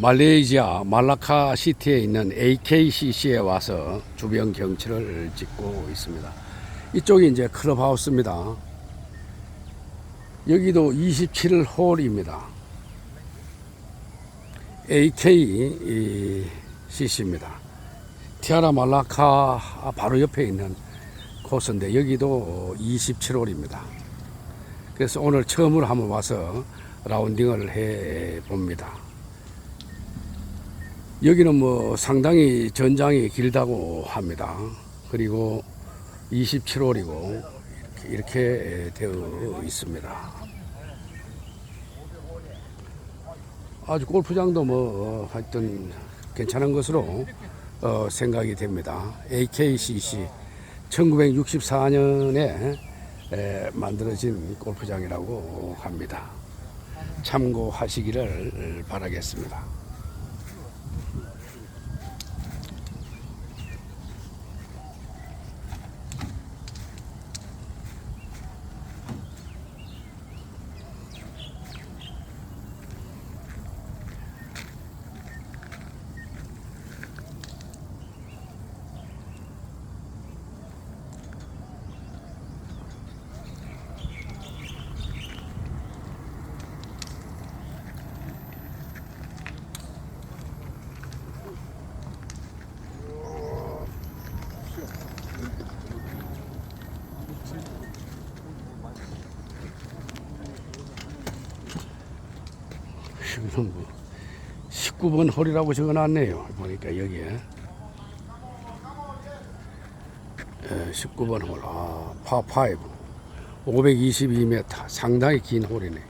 말레이시아 말라카 시티에 있는 AKCC에 와서 주변 경치를 찍고 있습니다. 이쪽이 이제 클럽하우스입니다. 여기도 27 홀입니다. AKCC입니다. 티아라 말라카 바로 옆에 있는 코스인데 여기도 27홀입니다. 그래서 오늘 처음으로 한번 와서 라운딩을 해 봅니다. 여기는 뭐 상당히 전장이 길다고 합니다. 그리고 27홀이고 이렇게, 되어 있습니다. 아주 골프장도 뭐 어, 하여튼 괜찮은 것으로 어, 생각이 됩니다. AKCC 1964년에 에, 만들어진 골프장이라고 합니다. 참고하시기를 바라겠습니다. 여기는 뭐 19번 홀이라고 적어놨네요. 보니까 여기에 에, 19번 홀, 아, 파5 522m 상당히 긴 홀이네.